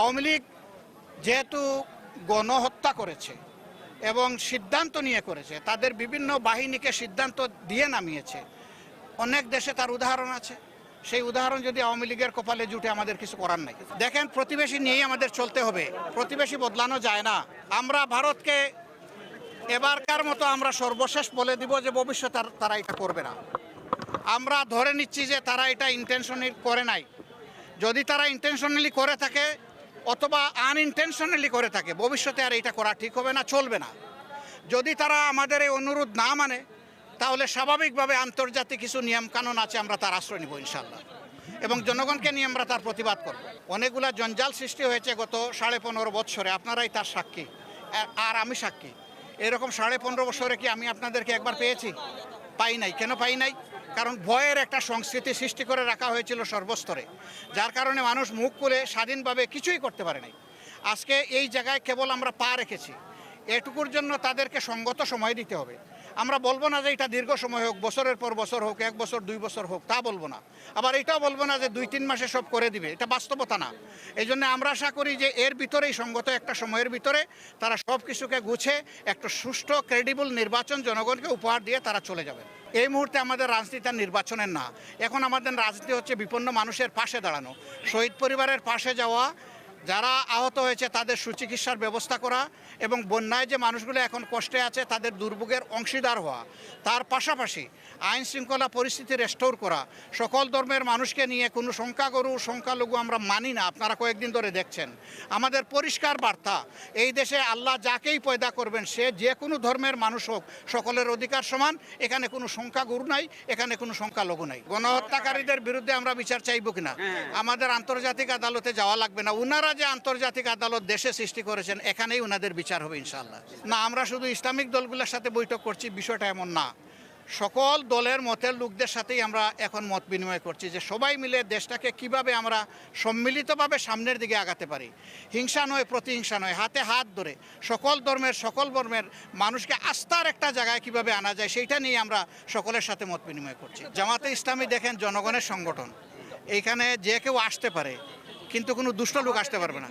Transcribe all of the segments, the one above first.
আওয়ামী লীগ যেহেতু গণহত্যা করেছে এবং সিদ্ধান্ত নিয়ে করেছে, তাদের বিভিন্ন বাহিনীকে সিদ্ধান্ত দিয়ে নামিয়েছে। অনেক দেশে তার উদাহরণ আছে। সেই উদাহরণ যদি আওয়ামী লীগের কপালে জুটে, আমাদের কিছু করার নাই। দেখেন, প্রতিবেশী নিয়েই আমাদের চলতে হবে। প্রতিবেশী বদলানো যায় না। আমরা ভারতকে এবারকার মতো আমরা সর্বশেষ বলে দিব যে, ভবিষ্যতে আর তারা এটা করবে না। আমরা ধরে নিচ্ছি যে, তারা এটা ইন্টেনশনালি করে নাই। যদি তারা ইন্টেনশনালি করে থাকে অথবা আনইনটেনশনালি করে থাকে। ভবিষ্যতে আর এটা করা ঠিক হবে না, চলবে না। যদি তারা আমাদের এই অনুরোধ না মানে তাহলে স্বাভাবিকভাবে আন্তর্জাতিক কিছু নিয়মকানুন আছে, আমরা তার আশ্রয় নিব ইনশাল্লাহ এবং জনগণকে নিয়ে আমরা তার প্রতিবাদ করব। অনেকগুলা জঞ্জাল সৃষ্টি হয়েছে গত সাড়ে পনেরো বৎসরে আপনারাই তার সাক্ষী। আর- আমি সাক্ষী। এরকম সাড়ে পনেরো বছরে কি আমি আপনাদেরকে একবার পেয়েছি? পাই নাই। কেন পাই নাই? কারণ ভয়ের একটা সংস্কৃতি সৃষ্টি করে রাখা হয়েছিল সর্বস্তরে, যার কারণে মানুষ মুখ খুলে স্বাধীনভাবে কিছুই করতে পারে নাই। আজকে এই জায়গায় কেবল আমরা পা রেখেছি। এটুকুর জন্য তাদেরকে সঙ্গত সময় দিতে হবে। আমরা বলব না যে এটা দীর্ঘ সময় হোক, বছরের পর বছর হোক, এক বছর, দুই বছর হোক, তা বলব না। আবার এটাও বলব না যে দুই, তিন মাসে সব করে দিবে, এটা বাস্তবতা না। এই জন্য আমরা আশা করি যে এর ভিতরেই সঙ্গত একটা সময়ের ভিতরে তারা সব কিছুকে গুছে, একটা সুষ্ঠু ক্রেডিবল নির্বাচন জনগণকে উপহার দিয়ে তারা চলে যাবে এই মুহূর্তে আমাদের রাজনীতি আর নির্বাচনের না। এখন আমাদের রাজনীতি হচ্ছে বিপন্ন মানুষের পাশে দাঁড়ানো। শহীদ পরিবারের পাশে যাওয়া যারা আহত হয়েছে তাদের সুচিকিৎসার ব্যবস্থা করা এবং বন্যায় যে মানুষগুলো এখন কষ্টে আছে তাদের দুর্ভোগের অংশীদার হওয়া। তার পাশাপাশি আইন শৃঙ্খলা পরিস্থিতি রেস্টোর করা। সকল ধর্মের মানুষকে নিয়ে কোনো সংখ্যাগরু সংখ্যালঘু আমরা মানি না আপনারা কয়েকদিন ধরে দেখছেন। আমাদের পরিষ্কার বার্তা এই দেশে আল্লাহ যাকেই পয়দা করবেন সে যে কোনো ধর্মের মানুষ হোক সকলের অধিকার সমান এখানে কোনো সংখ্যাগুরু নাই এখানে কোনো সংখ্যালঘু নাই। গণহত্যাকারীদের বিরুদ্ধে আমরা বিচার চাইব কিনা? আমাদের আন্তর্জাতিক আদালতে যাওয়া লাগবে না। উনারা যে আন্তর্জাতিক আদালত দেশে সৃষ্টি করেছেন, এখানেই উনাদের বিচার হবে ইনশাল্লাহ না, আমরা শুধু ইসলামিক দলগুলোর সাথে বৈঠক করছি, বিষয়টা এমন না। সকল দলের মতের লোকদের সাথেই আমরা এখন মত বিনিময় করছি যে সবাই মিলে দেশটাকে কীভাবে আমরা সম্মিলিতভাবে সামনের দিকে আগাতে পারি। হিংসা নয়, প্রতিহিংসা নয়, হাতে হাত ধরে সকল ধর্মের সকল ধর্মের মানুষকে আস্থার একটা জায়গায় কীভাবে আনা যায়, সেইটা নিয়ে আমরা সকলের সাথে মত বিনিময় করছি। জামাতে ইসলামী দেখেন জনগণের সংগঠন। এইখানে যে কেউ আসতে পারে কিন্তু কোনো দুষ্ট লোক আসতে পারবে না।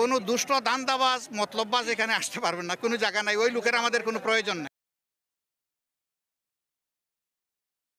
কোনো দুষ্ট দান দাবাজ মতলববাজ এখানে আসতে পারবে না। কোনো জায়গা নাই। ওই লোকের আমাদের কোনো প্রয়োজন নেই।